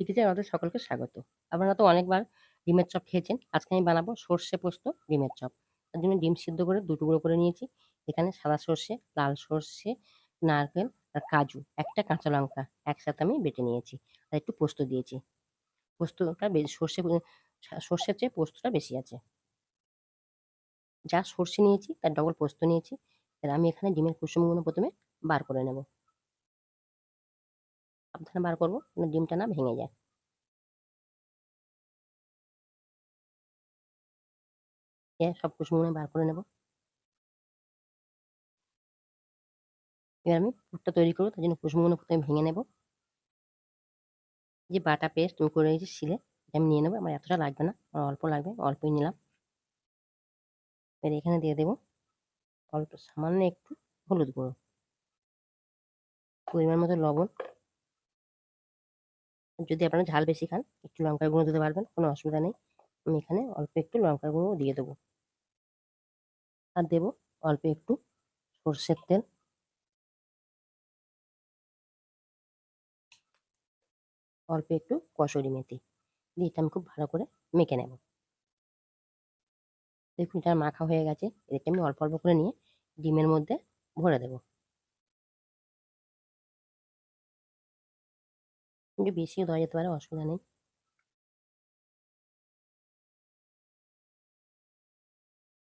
ইতিতে আমাদের সকলকে স্বাগত। আপনারা তো অনেকবার ডিমের চপ খেয়েছেন। আজকে আমি বানাবো সর্ষে পোস্ত ডিমের চপ। তার জন্য ডিম সিদ্ধ করে ২ টুকরো করে নিয়েছি। এখানে সাদা সর্ষে, লাল সর্ষে, নারকেল আর কাজু, একটা কাঁচা লঙ্কা একসাথে আমি বেটে নিয়েছি। আর একটু পোস্ত দিয়েছি। পোস্তটা সর্ষে সর্ষের চেয়ে পোস্তটা বেশি আছে। যা সর্ষে নিয়েছি তার ডবল পোস্ত নিয়েছি। আর আমি এখানে ডিমের কুসুমগুলো প্রথমে বার করে নেব। সাবধানে বার করব ডিমটা না ভেঙে যায়। সব কুসুমগুলো বার করে নেব। এবার আমি পুরটা তৈরি করব, তার জন্য কুসুমগুলো ১ম এ ভেঙে নেব। যে বাটা পেস্ট আমি করে রেখেছি শিলে আমি নিয়ে নেব, আমার এতটা লাগবে না। আমার অল্প লাগবে। অল্পই নিলাম। এবার এখানে দিয়ে দেবো অল্প সামান্য একটু হলুদ গুঁড়ো। পরিমাণ মতো লবণ। যদি আপনারা ঝাল বেশি খান একটু লঙ্কার গুঁড়ো দিতে পারবেন। কোনো অসুবিধা নেই। আমি এখানে অল্প একটু লঙ্কার গুঁড়ো দিয়ে দেবো আর দেব অল্প একটু সর্ষের তেল। অল্প একটু কসুরি মেথি। দিয়ে এটা আমি খুব ভালো করে মেখে নেব। দেখুন এটা মাখা হয়ে গেছে। এটা আমি অল্প, অল্প করে নিয়ে ডিমের মধ্যে ভরে দেব। একটু বেশিও দেওয়া যেতে পারে অসুবিধা নেই।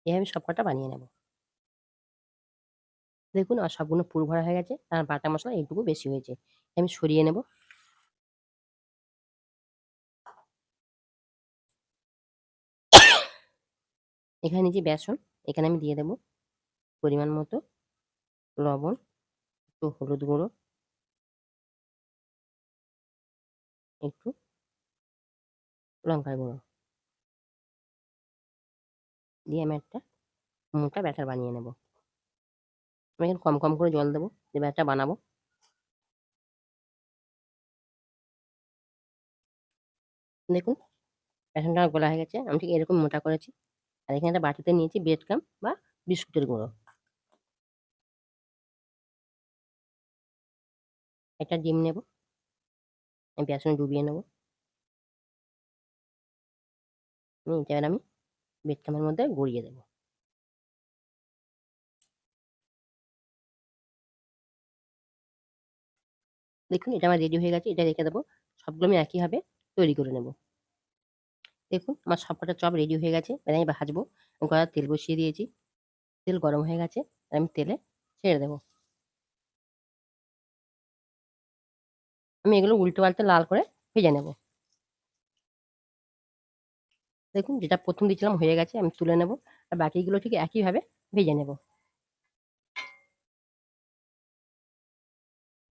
এভাবে সবকটা বানিয়ে নেব। দেখুন আর সবগুলো পুর ভরা হয়ে গেছে। আর বাটা মশলা এইটুকু বেশি হয়েছে। আমি সরিয়ে নেব। এখানে নিয়েছি বেসন। এখানে আমি দিয়ে দেব পরিমাণ মতো লবণ, একটু হলুদ গুঁড়ো একটু লঙ্কার গুঁড়ো। দিয়ে আমি একটা মোটা ব্যাটার বানিয়ে নেব। আমি এখানে কম, কম করে জল দেবো যে ব্যাটারটা বানাবো। দেখুন বেসনটা গলা হয়ে গেছে। আমি ঠিক এরকম মোটা করেছি। আর এখানে একটা বাটিতে নিয়েছি ব্রেড ক্রাম্ব বা বিস্কুটের গুঁড়ো। একটা ডিম নেব। আমি বেসনে ডুবিয়ে নেব এবার আমি ক্রাম্বের মধ্যে গড়িয়ে দেবো দেখুন, এটা আমার রেডি হয়ে গেছে। এটা রেখে দেবো। সবগুলো আমি একইভাবে তৈরি করে নেব। দেখুন, আমার সবকটা চপ রেডি হয়ে গেছে। এবার আমি ভাজবো। কড়াইতে তেল বসিয়ে দিয়েছি। তেল গরম হয়ে গেছে। আমি তেলে ছেড়ে দেব। আমি এগুলো উল্টো পাল্টে লাল করে ভেজে নেব। দেখুন যেটা প্রথম দিয়েছিলাম হয়ে গেছে। আমি তুলে নেব। আর বাকিগুলো ঠিক একইভাবে ভেজে নেব।